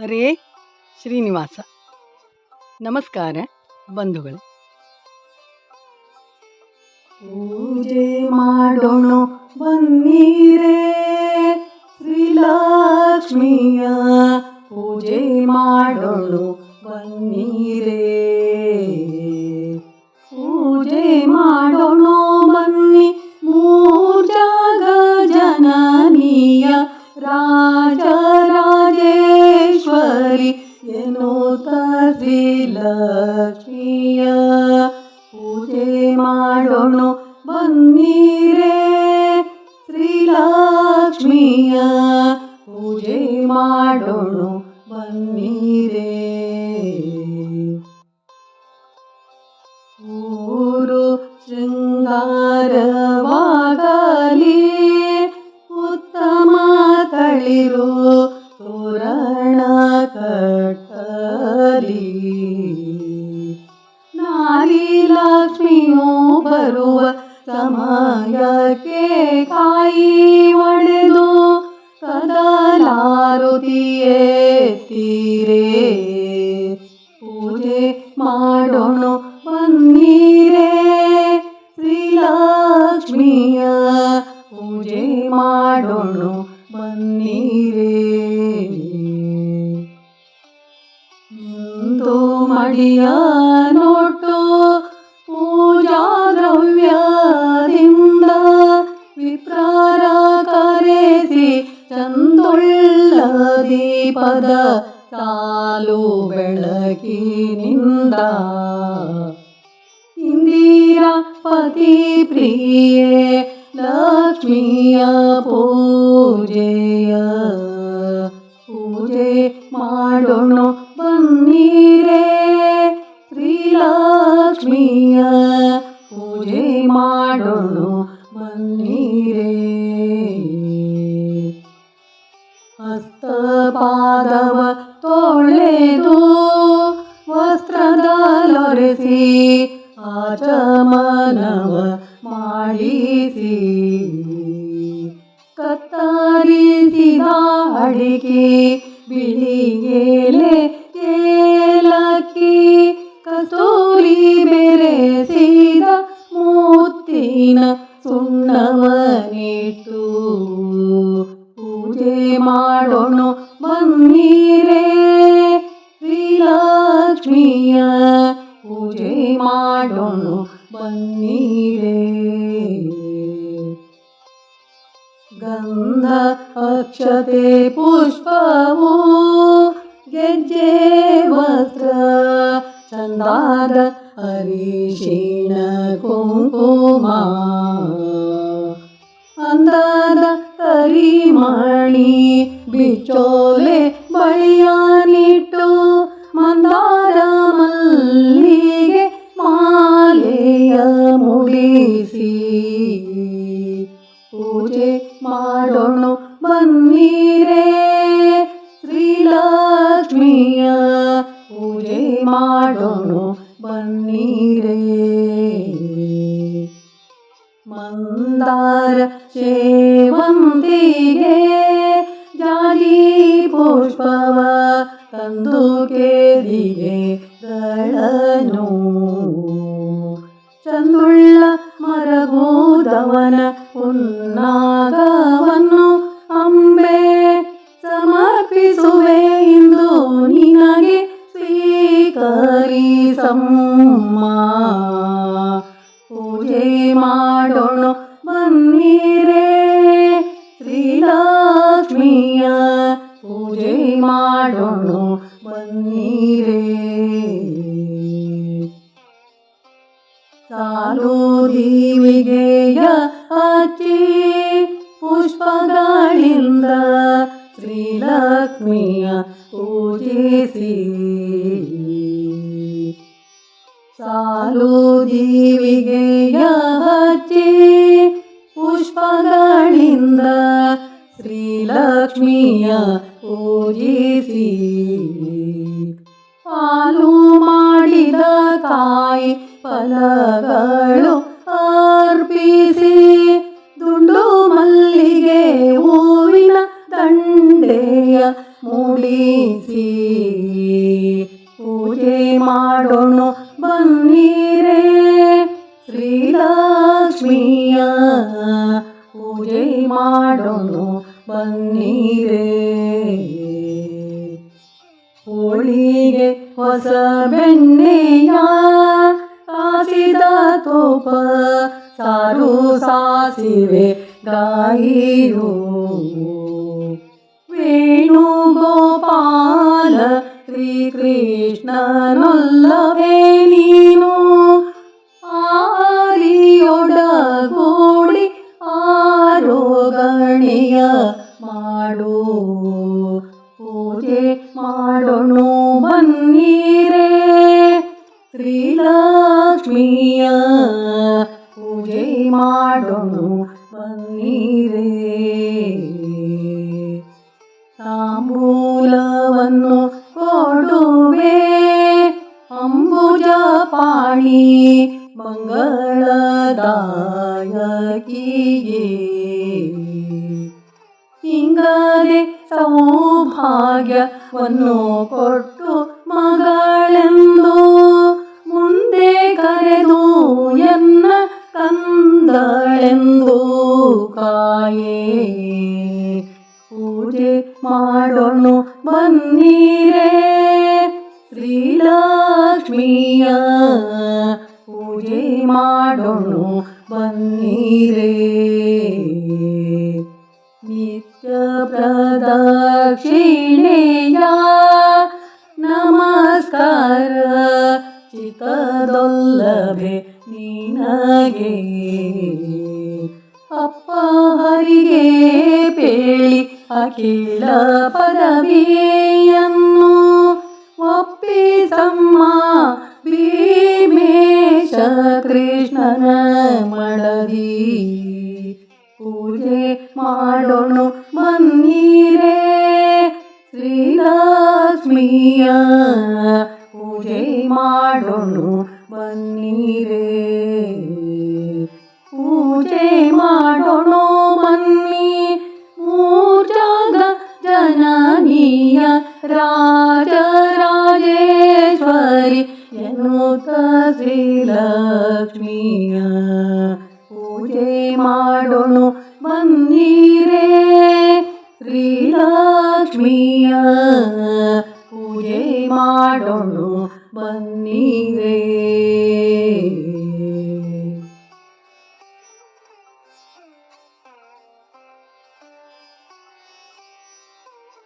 ಹರೇ ಶ್ರೀನಿವಾಸ. ನಮಸ್ಕಾರ ಬಂಧುಗಳು. ಪೂಜೆ ಮಾಡೋಣ ಬನ್ನೀರೇ ಶ್ರೀಲಕ್ಷ್ಮಿಯ. ಪೂಜೆ ಮಾಡೋಣ ಬನ್ನೀರೇ. ಪೂಜೆ ಮಾಡೋಣ ಶ್ರೀಲಕ್ಷ್ಮಿಯ ಪೂಜೆ ಮಾಡೋಣ ಬನ್ನೀರೇ. ಶ್ರೀಲಕ್ಷ್ಮಿಯ ಪೂಜೆ ಮಾಡೋಣ ಬನ್ನೀರೇ. ಊರು ಶೃಂಗಾರವಾಗಲಿ ಉತ್ತಮ ತಳಿರು ತೋರಣ ಸಮಯಕ್ಕೆ ಕಾಯಿ ಒಡೆದು ಕದಲಾರುತಿಯೇತೀರೇ ಪೂಜೆ ಮಾಡೋಣ ಬನ್ನೀರೇ. ಶ್ರೀಲಕ್ಷ್ಮಿಯ ಪೂಜೆ ಮಾಡೋಣ ಬನ್ನೀರೇ. ನಿಂದು ಮಡಿಯ ದೀಪದ ಸಾಲು ಬೆಳಕಿನಿಂದ ಇಂದಿರಾ ಪತಿ ಪ್ರಿಯೆ ಲಕ್ಷ್ಮಿಯ ಪೂಜೆಯ ಪೂಜೆ ಮಾಡೋಣ ಬನ್ನೀರೇ ಶ್ರೀಲಕ್ಷ್ಮಿಯ ಪೂಜೆ ಮಾಡೋಣ ಹಸ್ತಪಾದವ ತೊಳೆದು ವಸ್ತ್ರದಲೊರೆಸಿ ಆಚಮನವ ಮಾಡಿಸಿ. ಕತ್ತರಿಸಿದ ಅಡಿಕೆ ಬಿಳಿ ಮಾಡೋಣ ಬನ್ನೀರೇ ಗಂಧ ಅಕ್ಷತೆ ಪುಷ್ಪವು ಗೆಜ್ಜೆ ವಸ್ತ್ರ ಚಂದಾದ ಅರಿಶಿಣ ಕುಂಕುಮ ಅಂದಾದ ಕರಿಮಣಿ ಬಿಚೋಲೆ ಬಳಿಯಾನಿಟ್ಟು ಮಾಡೋಣ ಬನ್ನೀರೇ ಮಂದಾರ ಸೇವಂತಿಗೆ ಜಾಜಿ ಪುಷ್ಪವ ತಂದು ಕೇರಿಗೆ ಗಳನು ಚಂದುಳ್ಳ ಮರಗೂದವನ ಉನ್ನಾಗವನ್ನು ಅಂಬೆ ಸಮರ್ಪಿಸುವೆ ಸ್ವೀಕರಿಸಮ್ಮ ಪೂಜೆ ಮಾಡೋಣ ಬನ್ನೀರೇ ಶ್ರೀಲಕ್ಷ್ಮಿಯ ಪೂಜೆ ಮಾಡೋಣ ಬನ್ನೀರೇ ಸಾಲು ದೀವಿಗೆಯ ಹಚ್ಚಿ ಪುಷ್ಪಗಳಿಂದ ಶ್ರೀಲಕ್ಷ್ಮಿಯ ಪೂಜಿಸಿ ಸಾಲು ದೀವಿಗೆಯ ಹಚ್ಚಿ ಪುಷ್ಪಗಳಿಂದ ಶ್ರೀಲಕ್ಷ್ಮಿಯ ಪೂಜಿಸಿ. ಪಾಲು ಮಾಡಿದ ಕಾಯಿ ಫಲಗಳು ಅರ್ಪಿಸಿ. ದುಂಡು ಮಲ್ಲಿಗೆ ಹೂವಿನ ದಂಡೆಯ ಮೂಡಿ ಹೋಳಿಗೆ ಹೊಸ ಬೆಣ್ಣೆಯ ಕಾಸಿದ ತೋಪ ಸಾರು ಸಾಸಿವೆ ಗಾಯಿರು ವೇಣುಗೋಪಾಲ ಪೂಜೆ ಮಾಡೋಣ ಬನ್ನಿರೇ ಶ್ರೀಲಕ್ಷ್ಮಿಯ ಪೂಜೆ ಮಾಡೋಣ ಬನ್ನಿರೇ ತಾಂಬೂಲವನ್ನು ಕೊಡುವೆ ಅಂಬುಜ ಪಾಣಿ ಮಂಗಳದಾಯಕಿಯೇ ಸೌಭಾಗ್ಯವನ್ನು ಕೊಟ್ಟು ಮಗಳೆಂದು ಮುಂದೆ ಕರೆದು ಎನ್ನ ಕಂದಳೆಂದು ಕಾಯೇ ಪೂಜೆ ಮಾಡೋಣ ಬನ್ನಿರೇ ಶ್ರೀಲಕ್ಷ್ಮಿಯ ಪೂಜೆ ಮಾಡೋಣ ಬನ್ನಿರೇ ನಿತ್ಯ ಪ್ರದಕ್ಷಿಣೆಯ ನಮಸ್ಕಾರ. ಚಿತ್ತದೊಲ್ಲಭೆ ನಿನಗೆ. ಅಪ್ಪ ಹರಿಗೆ ಪೇಳಿ ಅಖಿಲ ಪದವಿಯನ್ನು ಒಪ್ಪಿಸಮ್ಮ ಭೀಮೇಶ ಕೃಷ್ಣನ ಮಡದಿ. ಪೂಜೆ ಮಾಡೋಣ ಬನ್ನಿರೇ. ಶ್ರೀಲಕ್ಷ್ಮಿಯ ಪೂಜೆ ಮಾಡೋಣ ಬನ್ನಿರೇ. ಪೂಜೆ ಮಾಡೋಣ ಬನ್ನಿ. ಮೂಜಗ ಜನನೀಯ ರಾಜರಾಜೇಶ್ವರಿ ಎನ್ನುತ್ತ ಶ್ರೀಲಕ್ಷ್ಮಿಯ ಪೂಜೆ ಮಾಡೋಣ ಬನ್ನಿರೇ ಶ್ರೀಲಕ್ಷ್ಮಿಯ ಪೂಜೆ ಮಾಡೋಣ ಬನ್ನಿ.